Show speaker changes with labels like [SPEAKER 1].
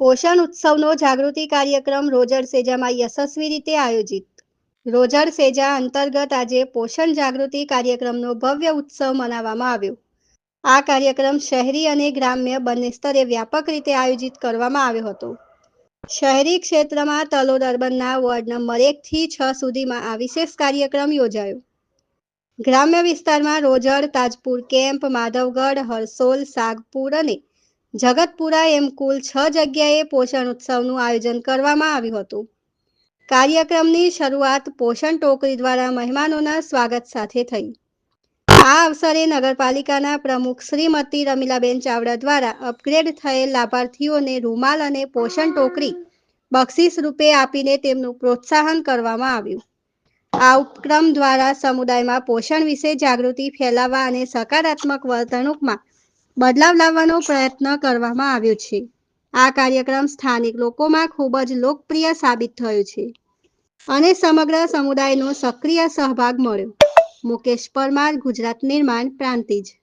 [SPEAKER 1] પોષણ ઉત્સવનો જાગૃતિ કાર્યક્રમ રોજર સેજામાં યશસ્વી રીતે આયોજિત. રોજર સેજા અંતર્ગત આજે પોષણ જાગૃતિ કાર્યક્રમનો ભવ્ય ઉત્સવ મનાવવામાં આવ્યો. આ કાર્યક્રમ શહેરી અને ગ્રામ્ય બંને સ્તરે વ્યાપક રીતે આયોજિત કરવામાં આવ્યો હતો. શહેરી ક્ષેત્રમાં તલોદ અર્બનના વોર્ડ નંબર એક થી છ સુધીમાં આ વિશેષ કાર્યક્રમ યોજાયો. ગ્રામ્ય વિસ્તારમાં રોજર, તાજપુર કેમ્પ, માધવગઢ, હરસોલ, સાગપુર અને જગતપુરા એમ કુલ છ જગ્યાએ પોષણ ઉત્સવનું આયોજન કરવામાં આવ્યું હતું. કાર્યક્રમની શરૂઆત પોષણ ટોકરી દ્વારા મહેમાનોના સ્વાગત સાથે થઈ. આ અવસરે નગરપાલિકાના પ્રમુખ શ્રીમતી રમીલાબેન ચાવડા દ્વારા અપગ્રેડ થયેલ લાભાર્થીઓને રૂમાલ અને પોષણ ટોકરી બક્ષિસ રૂપે આપીને તેમનું પ્રોત્સાહન કરવામાં આવ્યું. આ ઉપક્રમ દ્વારા સમુદાયમાં પોષણ વિશે જાગૃતિ ફેલાવવા અને સકારાત્મક વર્તણૂકમાં બદલાવ લાવવાનો પ્રયત્ન કરવામાં આવ્યો છે. આ કાર્યક્રમ સ્થાનિક લોકોમાં ખૂબ જ લોકપ્રિય સાબિત થયો છે અને સમગ્ર સમુદાયનો સક્રિય સહભાગ મળ્યો. મુકેશ પરમાર, ગુજરાત નિર્માણ, પ્રાંતિજ.